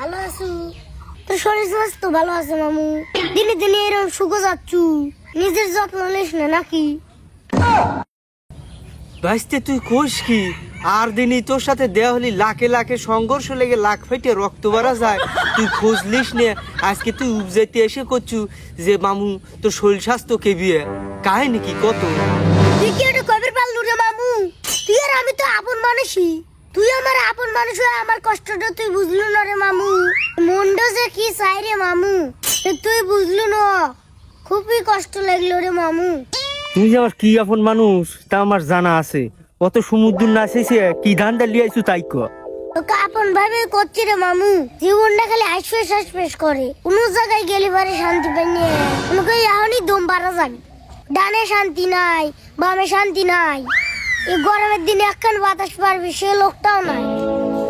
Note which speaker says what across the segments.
Speaker 1: ভালো আছো? তোর শরীর স্বাস্থ্য ভালো আছে মামু? দিনে দিনে এরকম শুকো যাচ্ছু। নিজের যত্ন নিস না নাকি?
Speaker 2: ভাইস্তে তুই কোষ কি? আর দিনই তোর সাথে দেয়া হলি লাখে লাখে সংঘর্ষ লেগে লাখ ফেটে রক্ত বাড়া যায়। তুই খোঁজ লিস নে আজকে তুই উপজাইতে এসে করছু যে মামু তোর শরীর স্বাস্থ্য কে বিয়ে? কাহিনী কি কত?
Speaker 1: তুই কি এটা কবির পারলু রে মামু? তুই আর আমি তো আপন মানুষই। তুই আমার আপন মানুষ হয়ে আমার কষ্টটা তুই বুঝলু না রে মামু? মনটা যে কি চাই রে মামু? তুই বুঝলু না? খুবই কষ্ট লাগল রে মামু।
Speaker 2: তুই যে আমার কি আপন মানুষ তা আমার জানা আছে। কত সমুদ্র না শেষে কি ধান ডালি আইছু তাই ক?
Speaker 1: তোকে আপন ভাবে করছি রে মামু। জীবনটা খালি হাসফেস হাসফেস করে। কোনো জায়গায় গেলে পারে শান্তি পাই না। আমাকে এখনই দম পারা যাবে। ডানে শান্তি নাই বামে শান্তি নাই। এই গরমের দিনে একখান বাতাস পারবে সে লোকটাও নাই।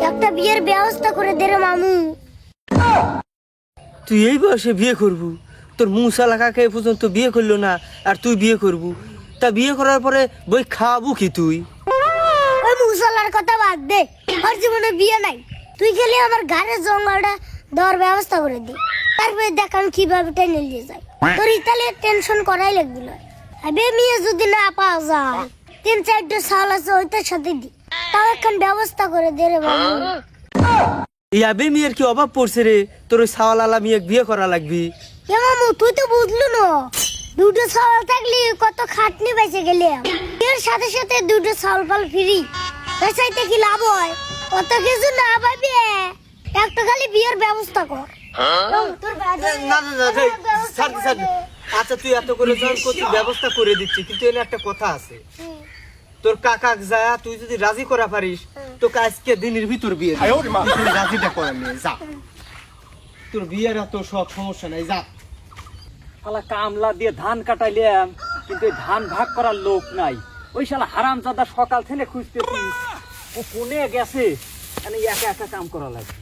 Speaker 1: একটা বিয়ের ব্যবস্থা করে দে রে মামু।
Speaker 2: তুই এই বয়সে বিয়ে করবু? তোর মুসালা কাকে পর্যন্ত বিয়ে করল না আর তুই বিয়ে করবু? তা বিয়ে করার পরে বই খাবু কি তুই?
Speaker 1: ওই মুসলার কথা বাদ দে ওর জীবনে বিয়ে নাই। তুই গেলে আমার ঘরের জঙ্গলটা দেওয়ার ব্যবস্থা করে দে। তারপরে দেখ আমি কীভাবে টেনে নিয়ে যাই। তোর ইতালে টেনশন করাই লাগছিল আবে মেয়ে যদি না পাওয়া যায়। তিন চারটে সাল আছে ওইটার সাথে দি। তাও এখন ব্যবস্থা করে দে রে বাবু।
Speaker 2: এই আবে মেয়ের কি অভাব পড়ছে রে? তোর ওই সাওয়ালালা মেয়ে বিয়ে করা লাগবি।
Speaker 1: এ মামু তুই তো বুঝলু না। দুটো সাল থাকলে কত খাটনি বেঁচে গেলে। এর সাথে সাথে দুটো সাল পাল ফ্রি। তার চাইতে কি লাভ হয়? অত কিছু না পাবি একটা খালি বিয়ের ব্যবস্থা কর। তোর
Speaker 2: আচ্ছা তুই এত করে যখন করছিস ব্যবস্থা করে দিচ্ছি কিন্তু এনে একটা কথা আছে। তোর কাকা যা তুই যদি রাজি করা পারিস তোকে আজকে দিনের ভিতর বিয়ে রাজিটা করা নিয়ে যা। তোর বিয়ের এত সব সমস্যা নাই যা।
Speaker 3: শালা কামলা দিয়ে ধান কাটাইলাম কিন্তু ধান ভাগ করার লোক নাই। ওই শালা হারাম চাদা সকাল থেকে খুঁজতেছি। ও কোনে গেছে? মানে একা একা কাম করা লাগে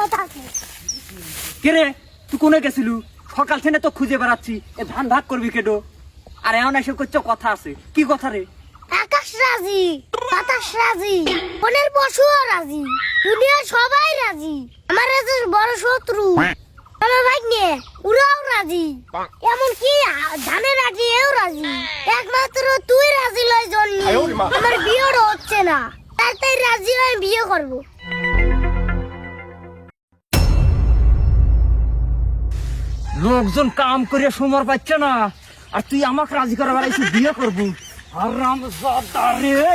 Speaker 1: কথা
Speaker 3: কে রে তুই কোনে গেছিলু? সকাল থেকে তো খুঁজে বেড়াচ্ছি। এ ধান ভাগ করবি কেডো? আর এমন এসে করছ কথা আছে। কি কথা রে?
Speaker 1: আকাশ রাজি বাতাস রাজি মনের পশুও রাজি দুনিয়ার সবাই রাজি। আমার কাছে বড় শত্রু। আমার ভাই নিয়ে ওরাও রাজি। এমন কি ধানের রাজি এও রাজি। একমাত্র তুই রাজি লয় জন্য। আমার বিয়েও হচ্ছে না। তাই তাই রাজি হয়ে বিয়ে করব।
Speaker 3: লোকজন কাম করে সময় পাচ্ছে না। আর তুই আমাকে রাজি করা বেড়াইছি বিয়ে করবি? আর রাম রে